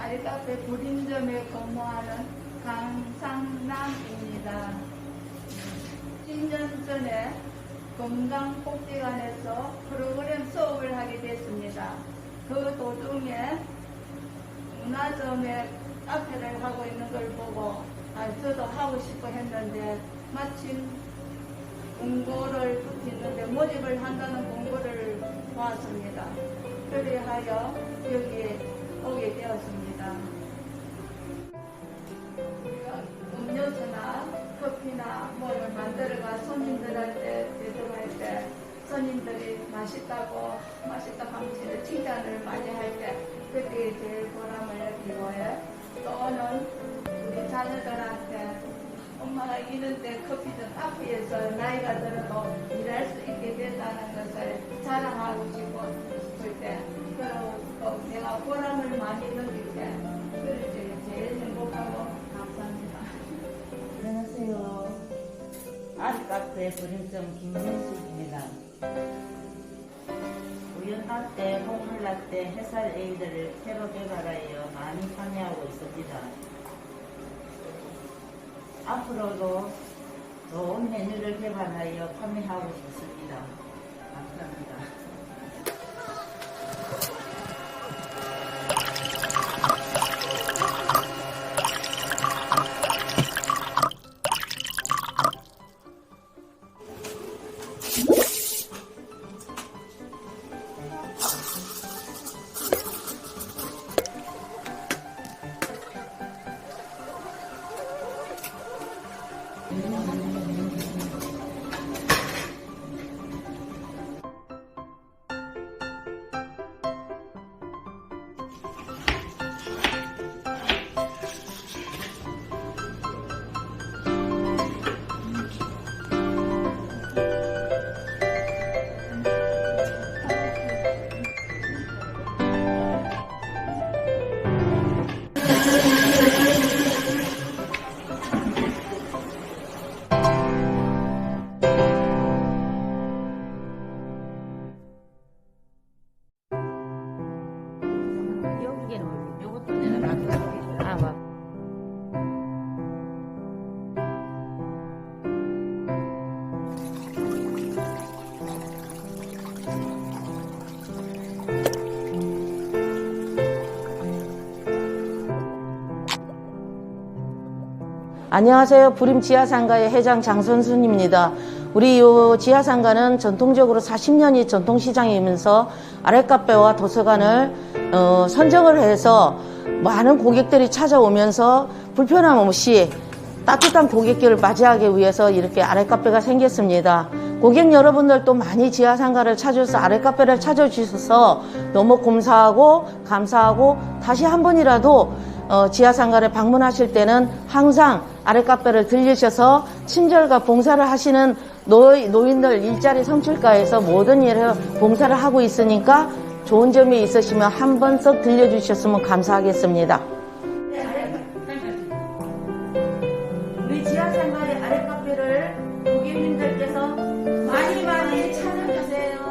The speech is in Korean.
알카페 부림점에 근무하는 강상남입니다. 10년 전에 건강복지관에서 프로그램 수업을 하게 됐습니다. 그 도중에 문화점에 카페를 하고 있는 걸 보고 아, 저도 하고 싶어 했는데 마침 공고를 붙였는데 모집을 한다는 공고를 보았습니다. 그리하여 여기에 오게 되었습니다. 음료수나 커피나 뭐를 만들어가 손님들한테 대접할 때 손님들이 맛있다고 맛있다고 하면서 칭찬을 많이 할 때 그때 제일 보람을 느끼고요. 또는 우리 자녀들한테 엄마가 이런데 커피점 앞에서 나이가 들어도 일할 수 있게 된다는 것을 자랑하고 싶을 아리카페 그림점 김민숙입니다. 우연라떼, 홍물라떼, 햇살 에이드를 새로 개발하여 많이 판매하고 있습니다. 앞으로도 좋은 메뉴를 개발하여 판매하고 싶습니다. 감사합니다. 안녕하세요. 부림 지하상가의 회장 장선순입니다. 우리 요 지하상가는 전통적으로 40년이 전통시장이면서 아랫카페와 도서관을 어, 선정을 해서 많은 고객들이 찾아오면서 불편함 없이 따뜻한 고객들을 맞이하기 위해서 이렇게 아랫카페가 생겼습니다. 고객 여러분들도 많이 지하상가를 찾아서 아랫카페를 찾아주셔서 너무 감사하고 감사하고 다시 한 번이라도 어, 지하상가를 방문하실 때는 항상 아랫카페를 들리셔서 친절과 봉사를 하시는 노인, 노인들 일자리 성출가에서 모든 일을 봉사를 하고 있으니까 좋은 점이 있으시면 한 번 썩 들려주셨으면 감사하겠습니다. 지하생활의 아랫카페를 고객님들께서 많이 많이 찾아주세요.